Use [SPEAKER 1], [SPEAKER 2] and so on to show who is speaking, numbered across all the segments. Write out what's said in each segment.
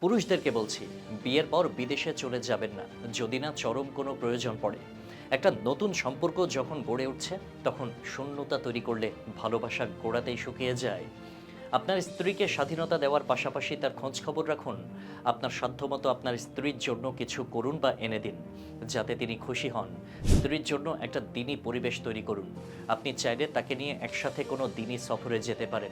[SPEAKER 1] পুরুষদেরকে বলছি, বিয়ের পর বিদেশে চলে যাবেন না, যদি না চরম কোনো প্রয়োজন পড়ে। একটা নতুন সম্পর্ক যখন গড়ে উঠছে, তখন শূন্যতা তৈরি করলে ভালোবাসা গোড়াতেই শুকিয়ে যায়। আপনার স্ত্রীকে স্বাধীনতা দেওয়ার পাশাপাশি তার খোঁজ খবর রাখুন। আপনার সাধ্যমতো আপনার স্ত্রীর জন্য কিছু করুন বা এনে দিন, যাতে তিনি খুশি হন। স্ত্রীর জন্য একটা দিনই পরিবেশ তৈরি করুন। আপনি চাইলে তাকে নিয়ে একসাথে কোনো দিনই সফরে যেতে পারেন।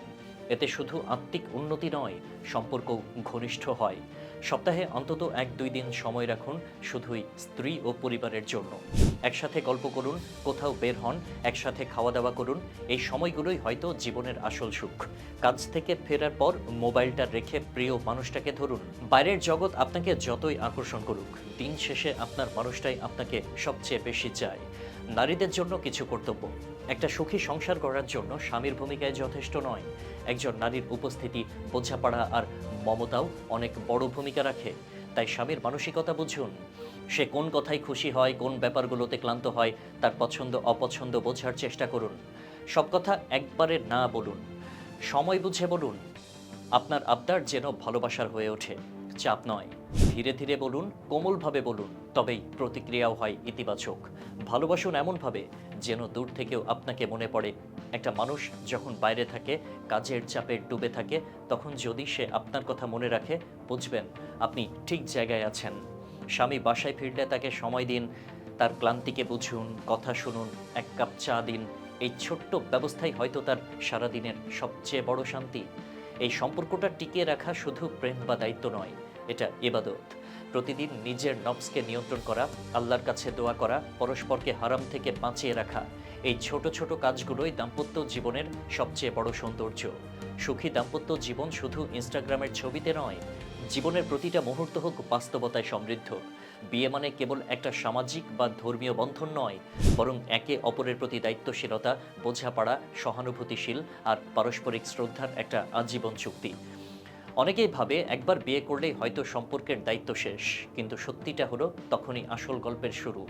[SPEAKER 1] এতে শুধু আত্মিক উন্নতি নয়, সম্পর্ক ঘনিষ্ঠ হয়। সপ্তাহে অন্তত এক দুই দিন সময় রাখুন শুধুই স্ত্রী ও পরিবারের জন্য। একসাথে গল্প করুন, কোথাও বের হন, একসাথে খাওয়া দাওয়া করুন, এই সময়গুলোই হয়তো জীবনের আসল সুখ। কাজ থেকে ফেরার পর মোবাইলটা রেখে প্রিয় মানুষটাকে ধরুন। বাইরের জগৎ আপনাকে যতই আকর্ষণ করুক, দিন শেষে আপনার মানুষটাই আপনাকে সবচেয়ে বেশি চায়। নারীদের জন্য কিছু কর্তব্য। একটা সুখী সংসার করার জন্য স্বামীর ভূমিকায় যথেষ্ট নয়। একজন নারীর উপস্থিতি, বোঝাপড়া আর মমতাও অনেক বড় ভূমিকা রাখে। তাই স্বামীর মানসিকতা বুঝুন। সে কোন কথায় খুশি হয়, কোন ব্যাপারগুলোতে ক্লান্ত হয়, তার পছন্দ, অপছন্দ বোঝার চেষ্টা করুন। সব কথা একবারে না বলুন। সময় বুঝে বলুন। আপনার আবদার যেন ভালোবাসার হয়ে ওঠে। চাপ নয়। ধীরে ধীরে বলুন, কোমলভাবে বলুন, তবেই প্রতিক্রিয়াও হয় ইতিবাচক। ভালোবাসুন এমনভাবে যেন দূর থেকেও আপনাকে মনে পড়ে। একটা মানুষ যখন বাইরে থাকে, কাজের চাপে ডুবে থাকে, তখন যদি সে আপনার কথা মনে রাখে, বুঝবেন আপনি ঠিক জায়গায় আছেন। স্বামী বাসায় ফিরলে তাকে সময় দিন, তার ক্লান্তিকে বুঝুন, কথা শুনুন, এক কাপ চা দিন। এই ছোট্ট ব্যবস্থাই হয়তো তার সারাদিনের সবচেয়ে বড় শান্তি। এই সম্পর্কটা টিকিয়ে রাখা শুধু প্রেম বা দায়িত্ব নয়, এটা ইবাদত। প্রতিদিন নিজের নবসকে নিয়ন্ত্রণ করা, আল্লাহর কাছে দোয়া করা, পরস্পরকে হারাম থেকে বাঁচিয়ে রাখা, এই ছোট ছোট কাজগুলোই দাম্পত্য জীবনের সবচেয়ে বড় সৌন্দর্য। সুখী দাম্পত্য জীবন শুধু ইনস্টাগ্রামের ছবিতে নয় জীবনের প্রতিটা মুহূর্ত হোক বাস্তবতায় সমৃদ্ধ। বিয়ে মানে কেবল একটা সামাজিক বা ধর্মীয় বন্ধন নয়, বরং একে অপরের প্রতি দায়িত্বশীলতা, বোঝাপড়া, সহানুভূতিশীল আর পারস্পরিক শ্রদ্ধার একটা আজীবন চুক্তি। অনেকেই ভাবে একবার বিয়ে করলেই হয়তো সম্পর্কের দায়িত্ব শেষ, কিন্তু সত্যিটা হলো তখনই আসল গল্পের শুরু।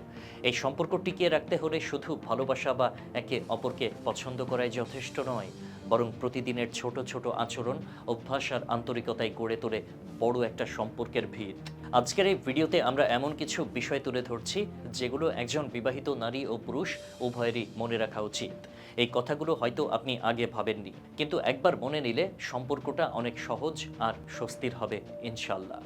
[SPEAKER 1] এই সম্পর্ক টিকিয়ে রাখতে হলে শুধু ভালোবাসা বা একে অপরকে পছন্দ করাই যথেষ্ট নয় বরং প্রতিদিনের ছোট ছোট আচরণ, অভ্যাস আর আন্তরিকতায় গড়ে তোলে বড় একটা সম্পর্কের ভিত। আজকের এই ভিডিওতে আমরা এমন কিছু বিষয় তুলে ধরছি, যেগুলো একজন বিবাহিত নারী ও পুরুষ উভয়েরই মনে রাখা উচিত। এই কথাগুলো হয়তো আপনি আগে ভাবেননি, কিন্তু একবার মনে নিলে সম্পর্কটা অনেক সহজ আর স্বস্তির হবে ইনশাল্লাহ